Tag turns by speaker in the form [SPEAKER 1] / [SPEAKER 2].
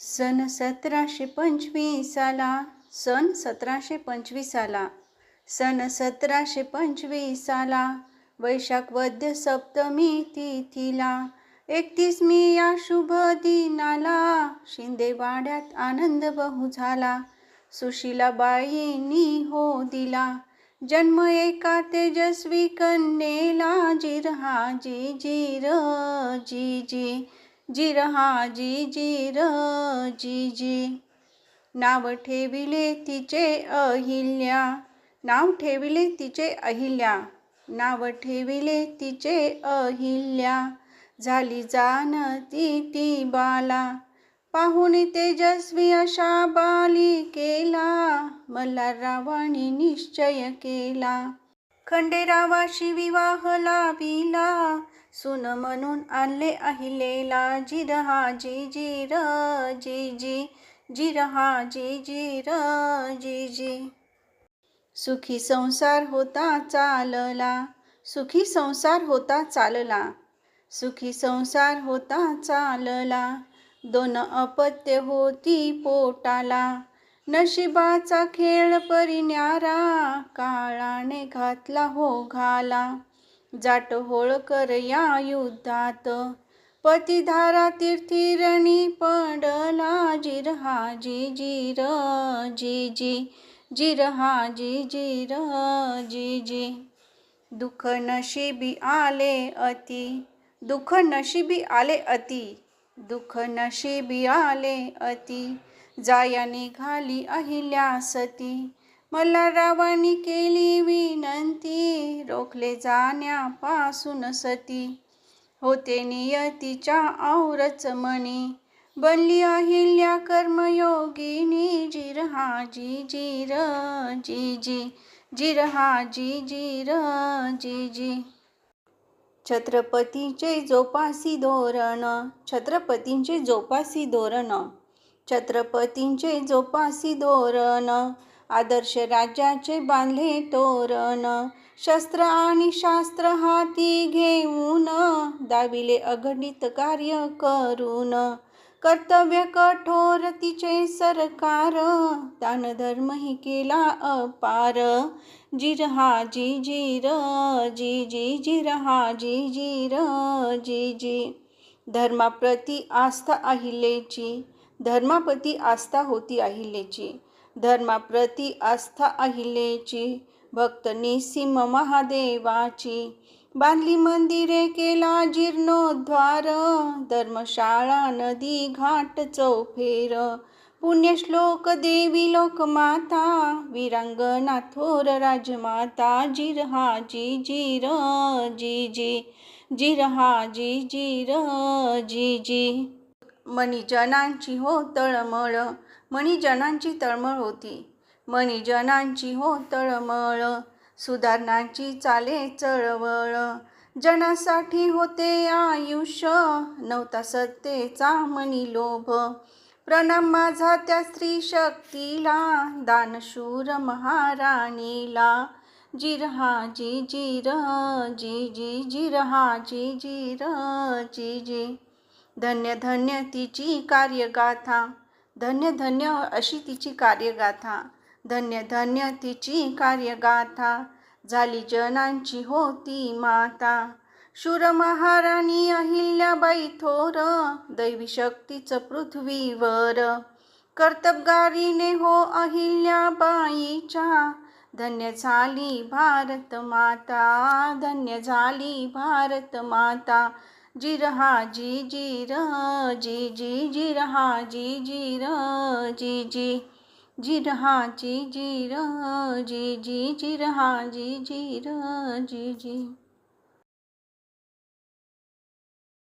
[SPEAKER 1] सन सतराशे पंचवीसाला सन सतराशे पंचवीसाला सन सतराशे पंचवीसाला वैशाख वद्य सप्तमी तिथीला एकतीस मी या शुभ दिनाला शिंदेवाड्यात आनंद बहु झाला सुशीलाबाईंनी हो दिला जन्म एका तेजस्वी कन्येला जिरहा जी जिर जी जी. जिरहा जी जिर जी जी. नाव ठेविले तिचे अहिल्या. नाव ठेविले तिचे अहिल्या. नाव ठेविले तिचे अहिल्या. झाली जानती ती बाला. पाहुन तेजस्वी अशा बाली केला. मल्हाररावांनी निश्चय केला. खंडेरावाशी विवाह लाविला सुन म्हणून आणले अहिलेला जिरहा जी जिर जी जी जिरहा जी जिर जी जी. सुखी संसार होता चालला सुखी संसार होता चालला सुखी संसार होता चालला. दोन अपत्य होती पोटाला नशिबाचा खेळ परिन्यारा काळाने घातला हो घाला. जाट होळकर या युद्धात. पतिधारा तीर्थिरणी पडला जिरहा जी जिर जी जी. जिरहा जी जिर जी जी. दुःख नशिबी आले अति. दुःख नशिबी आले अति. दुःख नशिबी आले अति. जाया निघाली अहिल्या सती. मला रावानी केली विनंती रोखले जाण्यापासून सती. होते नियतीच्या औरच मणी बनली अहिल्या कर्मयोगिनी जिरहा जी जिर जी जी जिरहा जी जिर जी जी. छत्रपतीचे जोपासी धोरण छत्रपतींचे जोपासी धोरण छत्रपतींचे जोपासी धोरण आदर्श राज्याचे बांधले तोरण. शस्त्र आणि शास्त्र हाती घेऊन दाविले अगणित कार्य करून. कर्तव्य कठोर तिचे सरकार दानधर्मही केला अपार. जिरहा जी जिर जी जी जिरहा जी जिर जी जी. धर्माप्रती आस्था अहिलेची धर्माप्रती आस्था होती अहिलेची. धर्माप्रती आस्था अहिलेची भक्त निसिम महादेवाची. बांधली मंदिरे केला जीर्णोद्वार धर्मशाळा नदी घाट चौफेर. पुण्यश्लोक देवी लोकमाता वीरांगना थोर राजमाता जिरहा हाजी जिर जी जी जिरहा हाजी जिर जी जी मणिजनांची हो तळमळ मणिजनांची तळमळ होती. मणिजनांची हो तळमळ सुधारणांची चाले चळवळ. जनासाठी होते आयुष्य नव्हता सत्तेचा म्हणी लोभ. प्रणाम माझा त्या स्त्री शक्तीला दानशूर महाराणीला. जिरहा जी जिर जी जी जिरहा जी जिर जी जी. धन्य धन्य तिची कार्यगाथा. धन्य धन्य अशी तिची कार्यगाथा. धन्य धन्य तिची कार्यगाथा. झाली जनांची होती माता. शूर महाराणी अहिल्याबाई थोर दैवी शक्तीचं पृथ्वीवर. कर्तबगारीने हो अहिल्याबाईच्या धन्य झाली भारत माता. धन्य झाली भारत माता. जिरहा जी जिर जी जी जिरहा जी जिर जी जी. जिरहा जी जिर जी जी जिरहा जी जिर जी जी.